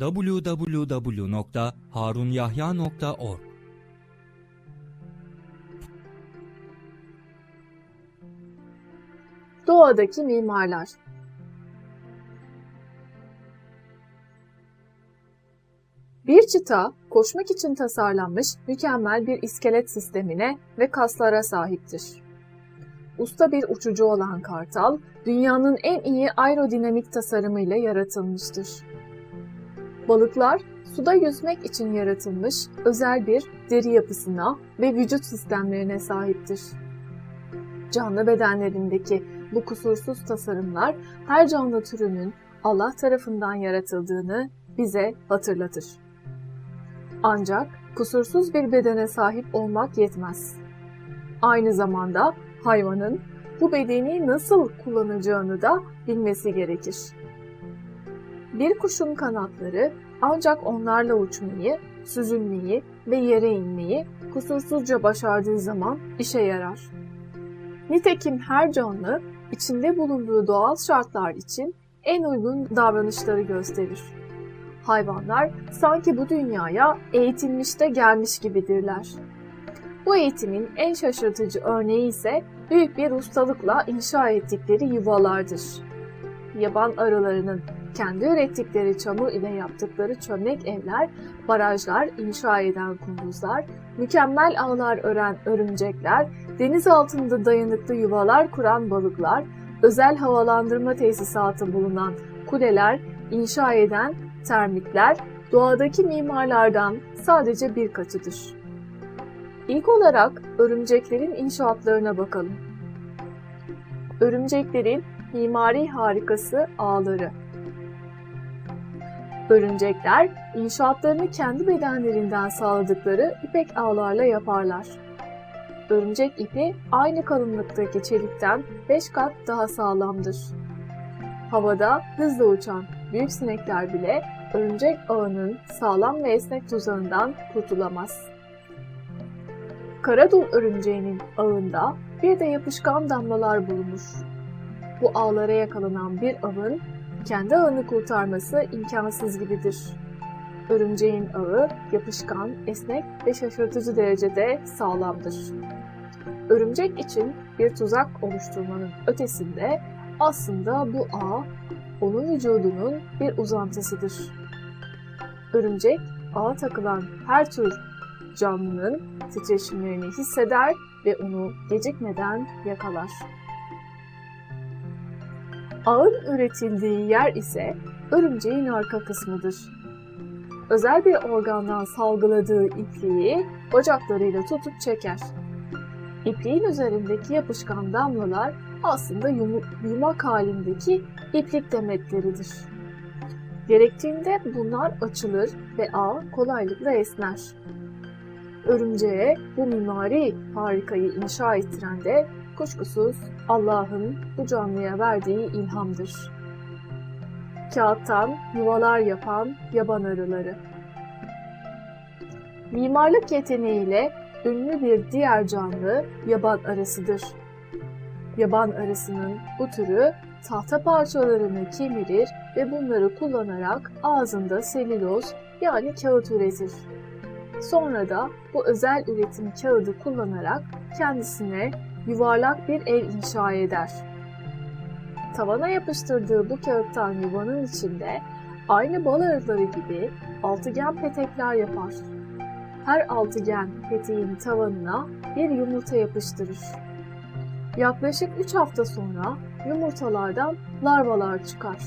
www.harunyahya.org Doğadaki mimarlar Bir çita, koşmak için tasarlanmış mükemmel bir iskelet sistemine ve kaslara sahiptir. Usta bir uçucu olan kartal, dünyanın en iyi aerodinamik tasarımıyla yaratılmıştır. Balıklar, suda yüzmek için yaratılmış özel bir deri yapısına ve vücut sistemlerine sahiptir. Canlı bedenlerindeki bu kusursuz tasarımlar her canlı türünün Allah tarafından yaratıldığını bize hatırlatır. Ancak kusursuz bir bedene sahip olmak yetmez. Aynı zamanda hayvanın bu bedeni nasıl kullanacağını da bilmesi gerekir. Bir kuşun kanatları ancak onlarla uçmayı, süzülmeyi ve yere inmeyi kusursuzca başardığı zaman işe yarar. Nitekim her canlı içinde bulunduğu doğal şartlar için en uygun davranışları gösterir. Hayvanlar sanki bu dünyaya eğitilmiş de gelmiş gibidirler. Bu eğitimin en şaşırtıcı örneği ise büyük bir ustalıkla inşa ettikleri yuvalardır. Yaban arılarının kendi ürettikleri çamur ile yaptıkları çömlek evler, barajlar inşa eden kunduzlar, mükemmel ağlar ören örümcekler, deniz altında dayanıklı yuvalar kuran balıklar, özel havalandırma tesisatı bulunan kuleler inşa eden termitler doğadaki mimarlardan sadece birkaçıdır. İlk olarak örümceklerin inşaatlarına bakalım. Örümceklerin mimari harikası ağları. Örümcekler inşaatlarını kendi bedenlerinden sağladıkları ipek ağlarla yaparlar. Örümcek ipi aynı kalınlıktaki çelikten 5 kat daha sağlamdır. Havada hızla uçan büyük sinekler bile örümcek ağının sağlam ve esnek tuzağından kurtulamaz. Karadul örümceğinin ağında bir de yapışkan damlalar bulunur. Bu ağlara yakalanan bir avın kendi ağını kurtarması imkansız gibidir. Örümceğin ağı yapışkan, esnek ve şaşırtıcı derecede sağlamdır. Örümcek için bir tuzak oluşturmanın ötesinde aslında bu ağ onun vücudunun bir uzantısıdır. Örümcek ağa takılan her tür canlının titreşimlerini hisseder ve onu gecikmeden yakalar. Ağın üretildiği yer ise örümceğin arka kısmıdır. Özel bir organdan salgıladığı ipliği bacaklarıyla tutup çeker. İpliğin üzerindeki yapışkan damlalar aslında yumu- yumak halindeki iplik demetleridir. Gerektiğinde bunlar açılır ve ağ kolaylıkla esner. Örümceğe bu mimari harikayı inşa ettiren de kuşkusuz Allah'ın bu canlıya verdiği ilhamdır. Kağıttan yuvalar yapan yaban arıları. Mimarlık yeteneğiyle ünlü bir diğer canlı yaban arısıdır. Yaban arısının bu türü tahta parçalarını kemirir ve bunları kullanarak ağzında selüloz yani kağıt üretir. Sonra da bu özel üretim kağıdı kullanarak kendisine yuvarlak bir ev inşa eder. Tavana yapıştırdığı bu kağıttan yuvanın içinde aynı bal arıları gibi altıgen petekler yapar. Her altıgen peteğin tavanına bir yumurta yapıştırır. Yaklaşık 3 hafta sonra yumurtalardan larvalar çıkar.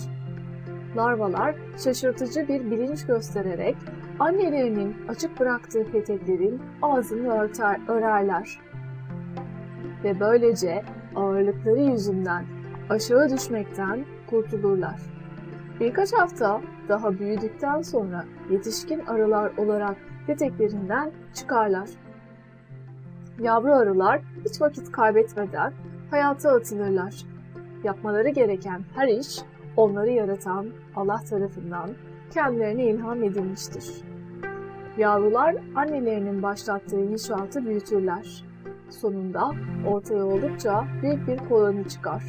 Larvalar şaşırtıcı bir bilinç göstererek annelerinin açık bıraktığı peteklerin ağzını örter, örerler. Ve böylece ağırlıkları yüzünden aşağı düşmekten kurtulurlar. Birkaç hafta daha büyüdükten sonra yetişkin arılar olarak peteklerinden çıkarlar. Yavru arılar hiç vakit kaybetmeden hayata atılırlar. Yapmaları gereken her iş onları yaratan Allah tarafından kendilerine ilham edilmiştir. Yavrular annelerinin başlattığı inşaatı büyütürler. Sonunda ortaya oldukça büyük bir koloni çıkar.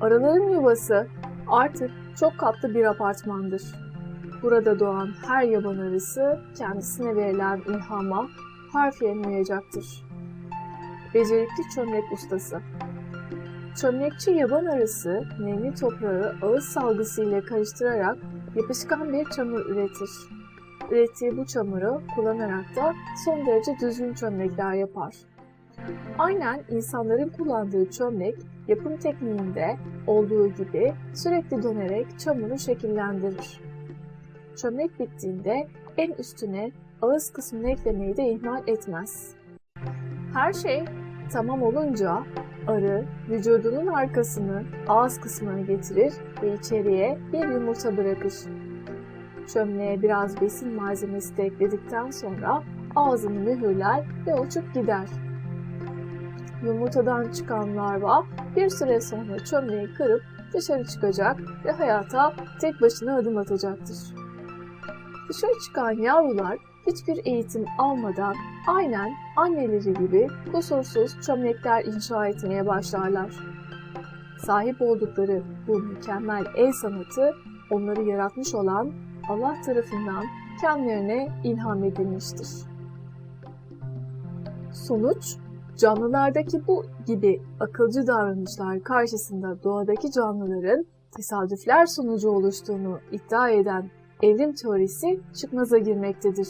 Arıların yuvası artık çok katlı bir apartmandır. burada doğan her yaban arısı kendisine verilen ilhama harfiyen uyacaktır. Becerikli çömlek ustası Çömlekçi yaban arısı nemli toprağı ağız salgısıyla karıştırarak yapışkan bir çamur üretir. Ürettiği bu çamuru kullanarak da son derece düzgün çömlekler yapar. Aynen insanların kullandığı çömlek yapım tekniğinde olduğu gibi sürekli dönerek çamuru şekillendirir. Çömlek bittiğinde en üstüne ağız kısmını eklemeyi de ihmal etmez. Her şey tamam olunca arı vücudunun arkasını ağız kısmına getirir ve içeriye bir yumurta bırakır. Çömleğe biraz besin malzemesi de ekledikten sonra ağzını mühürler ve uçup gider. Yumurtadan çıkan larva bir süre sonra çömleği kırıp dışarı çıkacak ve hayata tek başına adım atacaktır. Dışarı çıkan yavrular hiçbir eğitim almadan aynen anneleri gibi kusursuz çömlekler inşa etmeye başlarlar. Sahip oldukları bu mükemmel el sanatı onları yaratmış olan Allah tarafından kendilerine ilham edilmiştir. Sonuç, canlılardaki bu gibi akılcı davranışlar karşısında doğadaki canlıların tesadüfler sonucu oluştuğunu iddia eden evrim teorisi çıkmaza girmektedir.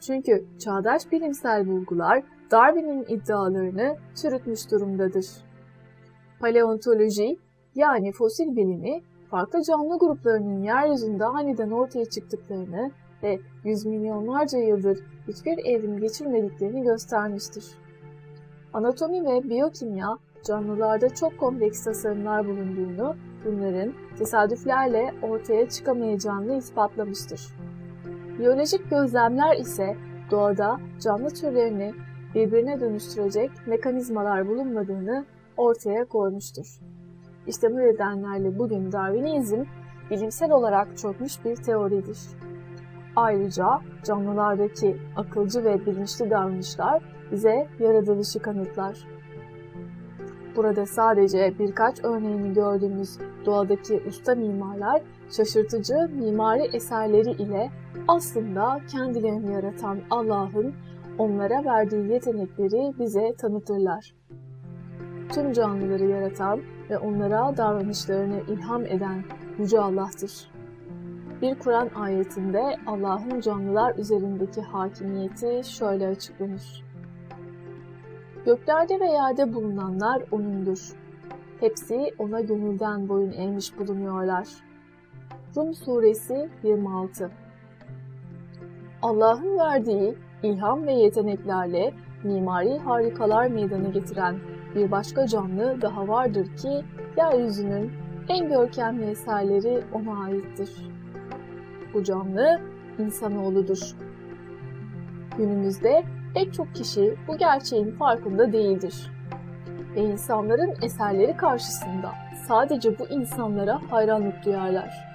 Çünkü çağdaş bilimsel bulgular Darwin'in iddialarını çürütmüş durumdadır. Paleontoloji yani fosil bilimi farklı canlı gruplarının yeryüzünde aniden ortaya çıktıklarını ve yüz milyonlarca yıldır hiçbir evrim geçirmediklerini göstermiştir. Anatomi ve biyokimya canlılarda çok kompleks tasarımlar bulunduğunu, bunların tesadüflerle ortaya çıkamayacağını ispatlamıştır. Biyolojik gözlemler ise doğada canlı türlerini birbirine dönüştürecek mekanizmalar bulunmadığını ortaya koymuştur. İşte bu nedenlerle bugün Darwinizm bilimsel olarak çökmüş bir teoridir. Ayrıca canlılardaki akılcı ve bilinçli davranışlar bize yaratılışı kanıtlar. Burada sadece birkaç örneğini gördüğümüz doğadaki usta mimarlar şaşırtıcı mimari eserleri ile aslında kendilerini yaratan Allah'ın onlara verdiği yetenekleri bize tanıtırlar. Tüm canlıları yaratan ve onlara davranışlarını ilham eden Yüce Allah'tır. Bir Kur'an ayetinde Allah'ın canlılar üzerindeki hakimiyeti şöyle açıklanır. Göklerde ve yerde bulunanlar O'nundur. Hepsi O'na gönülden boyun eğmiş bulunuyorlar. Rum Suresi 26 Allah'ın verdiği ilham ve yeteneklerle mimari harikalar meydana getiren bir başka canlı daha vardır ki yeryüzünün en görkemli eserleri ona aittir. Bu canlı insanoğludur. Günümüzde pek çok kişi bu gerçeğin farkında değildir. Ve insanların eserleri karşısında sadece bu insanlara hayranlık duyarlar.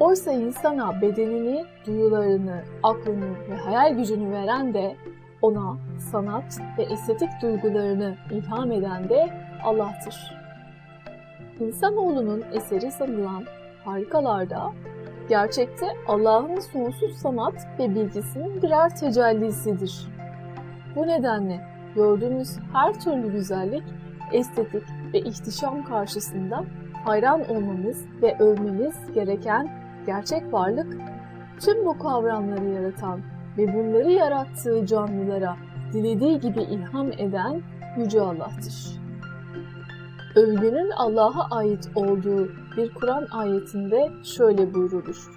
Oysa insana bedenini, duyularını, aklını ve hayal gücünü veren de ona sanat ve estetik duygularını ilham eden de Allah'tır. İnsanoğlunun eseri sanılan harikalarda gerçekte Allah'ın sonsuz sanat ve bilgisinin birer tecellisidir. Bu nedenle gördüğümüz her türlü güzellik, estetik ve ihtişam karşısında hayran olmamız ve övmemiz gereken gerçek varlık, tüm bu kavramları yaratan ve bunları yarattığı canlılara dilediği gibi ilham eden Yüce Allah'tır. Övgünün Allah'a ait olduğu bir Kur'an ayetinde şöyle buyrulur.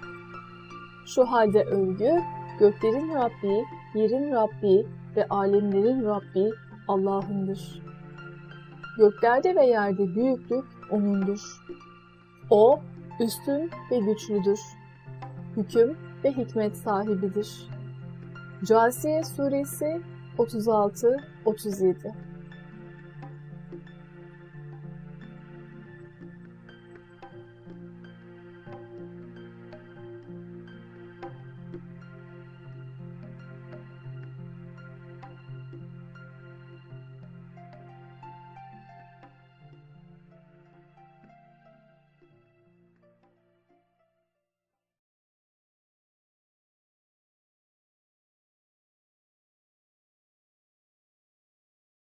Şu halde övgü, göklerin Rabbi, yerin Rabbi ve alemlerin Rabbi Allah'ındır. Göklerde ve yerde büyüklük O'nundur. O, üstün ve güçlüdür. Hüküm ve hikmet sahibidir. Casiye Suresi 36-37